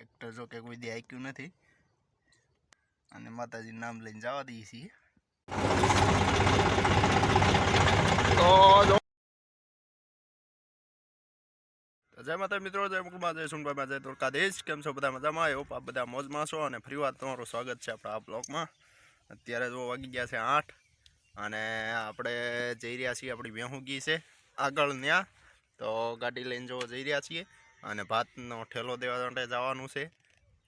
Tractor જો કે કોઈ દે આક્યું નથી. અને માતાજી નામ લઈને જવા દઈએ છીએ. જય માતા મિત્રો, જય મુકુમાં જય સુનભાઈમાં જય દ્વારકાધીશ. કેમ છો? બધા મજામાં? આવ્યો આપ બધા મોજમાં છો અને ફરી વાર તમારું સ્વાગત છે આપણા આ બ્લોગમાં. અત્યારે જો વાગી ગયા છે આઠ અને આપણે જઈ રહ્યા છીએ આપણી વેહુગી છે આગળ ત્યાં તો ગાડી લઈને જો જઈ રહ્યા છીએ. અને ભાતનો ઠેલો દેવા માટે જવાનું છે.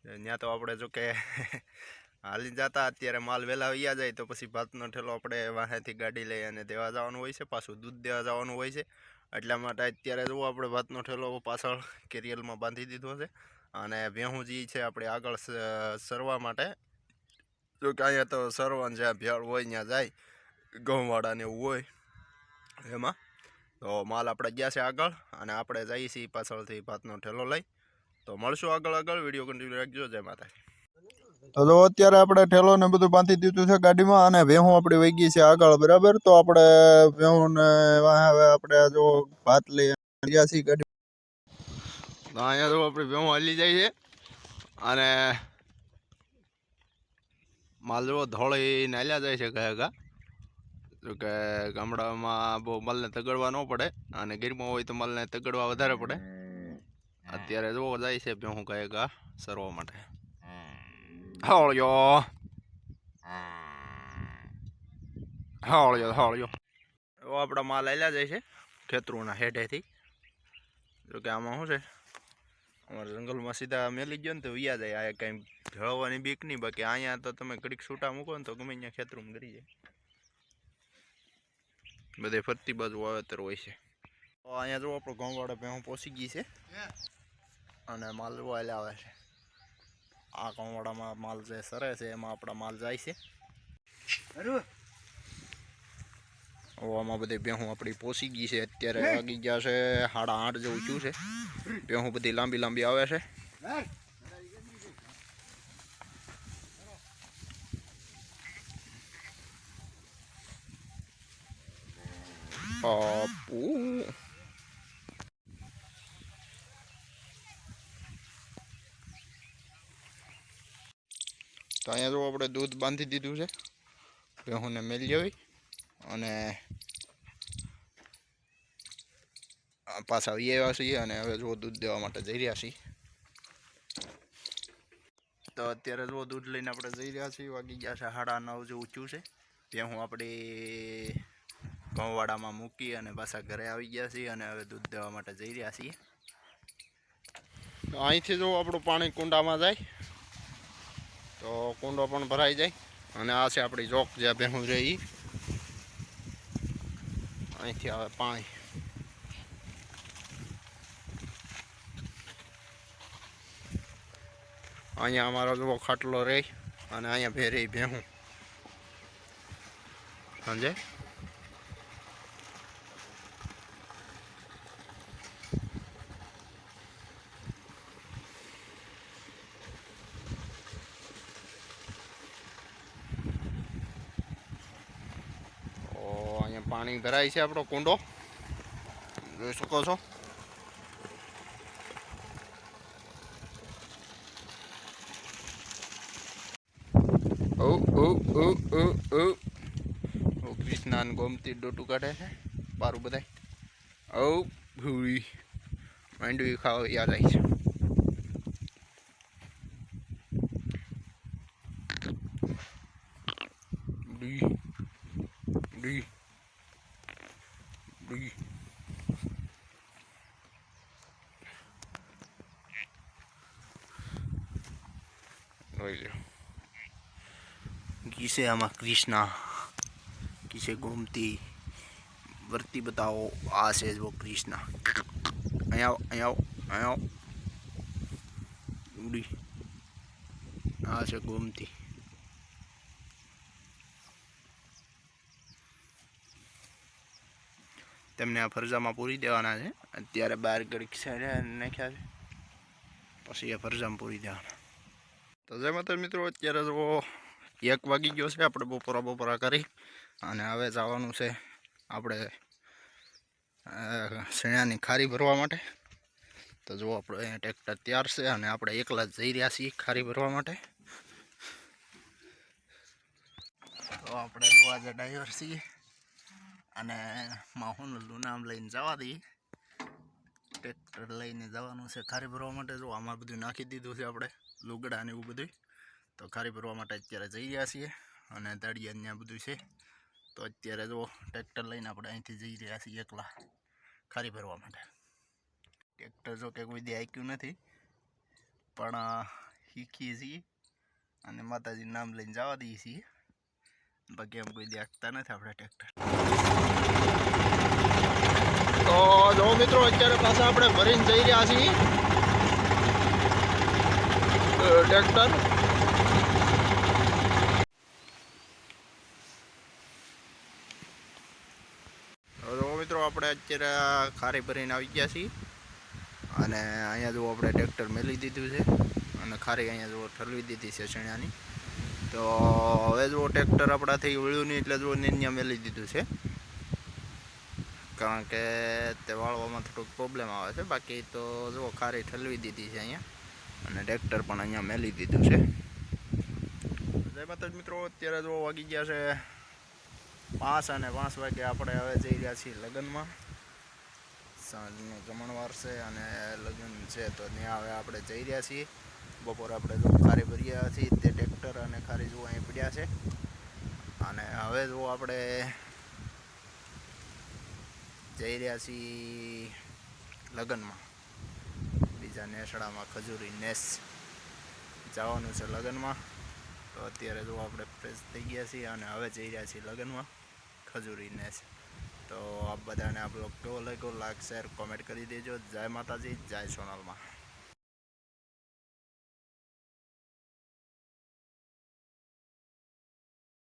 ત્યાં તો આપણે જો કે હાલી જતા, અત્યારે માલ વહેલા વૈયા જાય તો પછી ભાતનો ઠેલો આપણે વાહેથી ગાડી લઈ અને દેવા જવાનું હોય છે, પાછું દૂધ દેવા જવાનું હોય છે. એટલા માટે અત્યારે જુઓ આપણે ભાતનો ઠેલો પાછળ કેરિયલમાં બાંધી દીધો છે અને ભેહું જે છે આપણે આગળ સરવા માટે. જો કે અહીંયા તો સરવાનું જ્યાં ભેળ હોય ત્યાં જાય ઘઉંવાળાને એવું હોય, એમાં. તો માલ આપણે ગયા છે આગળ અને આપણે જઈએ છીએ પાછળથી ભાતનો ઠેલો લઈ. તો મળશું આગળ આગળ. વીડિયો કન્ટિન્યુ રાખજો. જય માતાજી. તો જો અત્યારે આપણે ઠેલો ને બધું બાંધી દીધું છે ગાડીમાં અને ભેહું આપણી વહી ગઈ છે આગળ બરાબર? તો આપણે ભેહું ને વાંહે હવે આપણે જો ભાત લઈ ગયા છીએ ગાડી. અહીંયા તો આપણે ભેહું હલી જાય છે અને માલ જેવો ધોળી નાલ્યા જાય છે ગયા ગા જો કે ગામડામાં બહુ માલને તગડવા ન પડે અને ગીરમાં હોય તો માલને તગડવા વધારે પડે. અત્યારે જોવો જાય છે હું કહે ગા સરવા માટે. હળ્યો. હળ્યો હળ્યો. એવો આપણા માલ આવેલા જાય છે ખેતરોના હેઠેથી. જો કે આમાં શું છે? અમારા જંગલમાં સીધા મેલી ગયો ને તો વ્યા જાય. આ કંઈ જળવાની બીક નહીં, બાકી અહીંયા તો તમે ઘડીક છૂટા મૂકો ને તો ગમે ત્યાં ખેતરું ગરી જાય. બધે ફરતી બાજુ વાવેતર હોય છે. અહીંયા જો આપણો ગામવાળા ભેહું પહોંચી ગઈ છે. અને માલ જો હાલે આવે છે. આ ઘઉંવાળામાં માલ જે સરે છે એમાં આપણા માલ જાય છે. ઓ આમાં બધી ભેહું આપણી પહોંચી ગઈ છે. અત્યારે વાગી ગયા છે સાડા આઠ જેવું થયું છે. ભેહું બધી લાંબી લાંબી આવે છે. બાપુ તો અહીંયા જો આપણે દૂધ બાંધી દીધું છે ભેહુંને મેલી આવી અને પાછા આવી આવ્યા છીએ અને હવે જો દૂધ દેવા માટે જઈ રહ્યા છીએ. તો અત્યારે જો દૂધ લઈને આપણે જઈ રહ્યા છીએ, વાગી ગયા છે સાડા નવ જેવું ઊંચું છે, ત્યાં હું આપણી ઘઉંવાડામાં મૂકી અને પાછા ઘરે આવી ગયા છીએ અને હવે દૂધ દેવા માટે જઈ રહ્યા છીએ. અહીંથી જો આપણું પાણી કુંડામાં જાય, તો કુંડો પણ ભરાઈ જાય અને આ છે આપણી જોક જ્યાં ભેહું રહે એ અહીંથી આવે પાણી. અહીંયા અમારો જુઓ ખાટલો રહે અને અહીંયા ભેરે ભેહું. સમજે તો અહીંયા પાણી ભરાય છે આપણો કુંડો. જોઈ શકો છો. ઓ ઓ ઓ ઓ ઓ. ગોમતી ડોટું કાઢે છે. પારું બધાય. ઓ, ભૂરી. માંડવી ખાવા યાદ આવી છે. જોઈ લો કિસે આમાં કૃષ્ણા કિસે ગોમતી વર્તી બતાવો આ છે જો કૃષ્ણા અહીંયા અહીંયા અહીંયા ઉડી આ છે ગોમતી તેમને આ ફરજામાં પૂરી દેવાના છે અત્યારે બાર સાઈડ નાખ્યા છે પછી આ ફરજામાં પૂરી દેવાના તો જય માતા મિત્રો, અત્યારે જો એક વાગી ગયો છે, આપણે બપોરા બપોરા કરી અને હવે જવાનું છે આપણે શેણાની ખારી ભરવા માટે. તો જો આપણે ટ્રેક્ટર તૈયાર છે અને આપણે એકલા જ જઈ રહ્યા છીએ ખારી ભરવા માટે. તો આપણે જોવા જે ડ્રાઈવર છીએ અને માહોનલનું નામ લઈને જવા દઈએ. ટ્રેક્ટર લઈને જવાનું છે ખારી ભરવા માટે. જો આમાં બધું નાખી દીધું છે આપણે. લુગડા ને એવું બધું તો ખારી ભરવા માટે અત્યારે જઈ રહ્યા છીએ અને દાડિયા ત્યાં બધું છે. તો અત્યારે જો ટ્રેક્ટર લઈને આપણે અહીંથી જઈ રહ્યા છીએ એકલા ખારી ભરવા માટે. ટ્રેક્ટર જો કે કોઈ દે આક્યું નથી. પણ શીખીએ છીએ અને માતાજીનું નામ લઈને જવા દઈએ છીએ. બાકી એમ કોઈ દેખતા નથી આપણે ટ્રેક્ટર. તો જો મિત્રો, અત્યારે પાછા આપણે ભરીને જઈ રહ્યા છીએ. ટ્રેક્ટર. મિત્રો આપણે અત્યારે ખારી ભરીને આવી ગયા છીએ. અને અહીંયા જો આપણે ટ્રેક્ટર મેલી દીધું છે. અને ખારી અહીંયા જો ઠલવી દીધી છે ચણાની. તો હવે જો ટ્રેક્ટર આપણાથી વળ્યું નહીં એટલે જો નિન્યા મેલી દીધું છે. કારણ કે તે વાળવામાં થોડુંક પ્રોબ્લેમ આવે છે. બાકી તો જો ખારી ઠલવી દીધી છે અહીંયા. અને ટ્રેક્ટર પણ અહીંયા મેલી દીધું છે. જય મિત્રો, અત્યારે જો વાગી ગયા છે પાંચ અને પાંચ વાગે આપણે હવે જઈ રહ્યા છીએ લગ્નમાં. સાંજનો જમણવાર છે અને લગ્ન છે તો ત્યાં હવે આપણે જઈ રહ્યા છીએ. બપોરે આપણે જો ખારી ભર્યા છીએ, તે ટ્રેક્ટર અને ખારી જો અહીં પડ્યા છે. અને હવે જો આપણે જઈ રહ્યા છીએ લગ્નમાં. બીજા નેસડામાં ખજૂરી નેસ જવાનું છે લગ્નમાં. તો અત્યારે જો આપણે ફ્રેશ થઈ ગયા છીએ અને હવે જઈ રહ્યા છીએ લગ્નમાં ખજૂરી નેસ. તો આપ બધાને આપ બ્લોગ કેવો લાગ્યો? શેર કોમેન્ટ કરી દેજો. જય માતાજી, જય સોનલમાં.